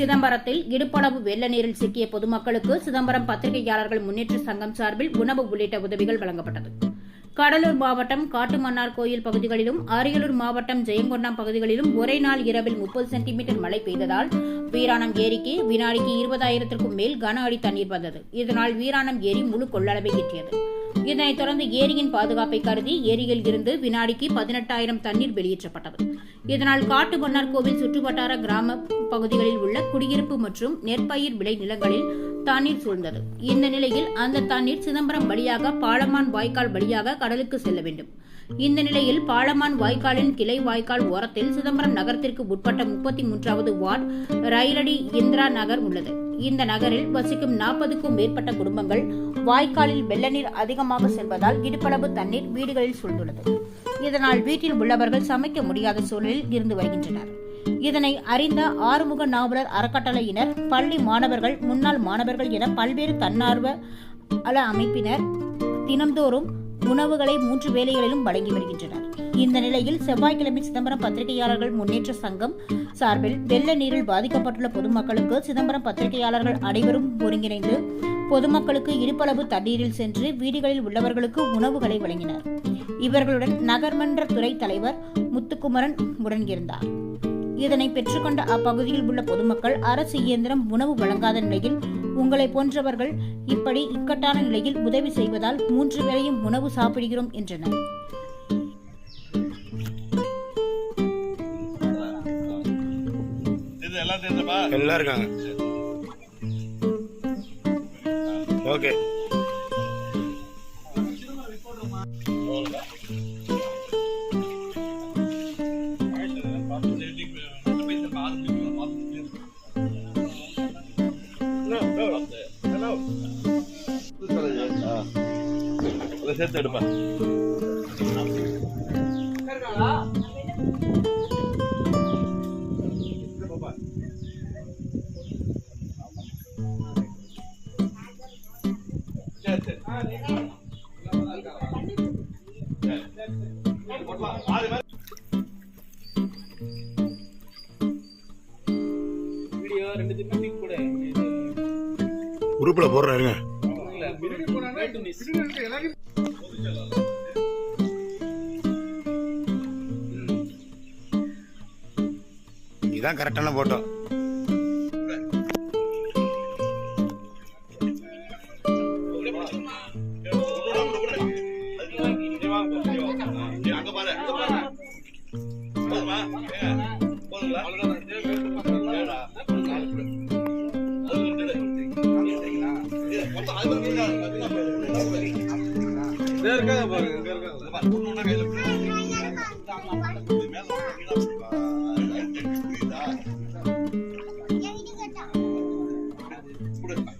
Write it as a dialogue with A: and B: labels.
A: சிதம்பரத்தில் இடுப்பளவு வெள்ள நீரில் சிக்கிய பொதுமக்களுக்கு சிதம்பரம் பத்திரிகையாளர்கள் முன்னேற்ற சங்கம் சார்பில் உணவு உள்ளிட்ட உதவிகள் வழங்கப்பட்டது. கடலூர் மாவட்டம் காட்டுமன்னார் கோயில் பகுதிகளிலும் அரியலூர் மாவட்டம் ஜெயங்கொண்டம் பகுதிகளிலும் ஒரே நாள் இரவில் முப்பது சென்டிமீட்டர் மழை பெய்ததால் வீராணம் ஏரிக்கு வினாடிக்கு இருபதாயிரத்திற்கும் மேல் கன அடி தண்ணீர் வந்தது. இதனால் வீராணம் ஏரி முழு கொள்ளளவை எட்டியது இதனைத் தொடர்ந்து ஏரியின் பாதுகாப்பை கருதி ஏரியில் இருந்து வினாடிக்கு பதினெட்டாயிரம் தண்ணீர் வெளியேற்றப்பட்டது. இதனால் காட்டு காட்டுமன்னார் கோவில் சுற்றுவட்டார கிராம பகுதிகளில் உள்ள குடியிருப்பு மற்றும் நெற்பயிர் விளை நிலங்களில் தண்ணீர் சூழ்ந்தது. இந்த நிலையில் அந்த தண்ணீர் சிதம்பரம் வழியாக பாலமான் வாய்க்கால் வழியாக கடலுக்கு செல்ல வேண்டும். இந்த நிலையில் பாலமான் வாய்க்காலின் கிளை வாய்க்கால் ஓரத்தில் சிதம்பரம் நகரத்திற்கு உட்பட்ட முப்பத்தி மூன்றாவது வார்டு ரயிலடி இந்திரா நகர் உள்ளது. இந்த நகரில் வசிக்கும் நாற்பதுக்கும் மேற்பட்ட குடும்பங்கள் வாய்க்காலில் வெள்ள நீர் அதிகமாக செல்வதால் இடுப்பளவு தண்ணீர் வீடுகளில் சூழ்ந்துள்ளது. இதனால் வீட்டில் உள்ளவர்கள் சமைக்க முடியாத சூழலில் இருந்து வருகின்றனர். இதனை அறிந்த ஆறுமுக நாவலர் அறக்கட்டளையினர் பள்ளி மாணவர்கள் முன்னாள் மாணவர்கள் என பல்வேறு தன்னார்வ அல அமைப்பினர் தினம்தோறும் உணவுகளை மூன்று வேலைகளிலும் வழங்கி வருகின்றனர். இந்த நிலையில் செவ்வாய்க்கிழமை சிதம்பரம் பத்திரிகையாளர்கள் முன்னேற்ற சங்கம் சார்பில் வெள்ள நீரில் பாதிக்கப்பட்டுள்ள பொதுமக்களுக்கு சிதம்பரம் பத்திரிகையாளர்கள் அனைவரும் ஒருங்கிணைந்து பொதுமக்களுக்கு இடுப்பளவு தண்ணீரில் சென்று வீடுகளில் உள்ளவர்களுக்கு உணவுகளை வழங்கினர். இவர்களுடன் நகர்மன்ற துறை தலைவர் முத்துக்குமரன் உடன் இருந்தார் இதனை பெற்றுக்கொண்ட அப்பகுதியில் உள்ள பொதுமக்கள் அரசு இயந்திரம் உணவு வழங்காத நிலையில் உங்களை போன்றவர்கள் இப்படி இக்கட்டான நிலையில் உதவி செய்வதால் மூன்று வேளையும் உணவு சாப்பிடுகிறோம் என்றனர்.
B: எல்லாம்
C: இருக்காங்க. ஓகே.
B: அதை சேர்த்து எடுப்பா.
C: குரூப்பில் போடுறேன் இருங்க. இதுதான் கரெக்டான போட்டோ
D: இருக்காங்க பாருங்க இங்க இருக்காங்க
B: ஒண்ணு ஒண்ணா கையில புரியுதா?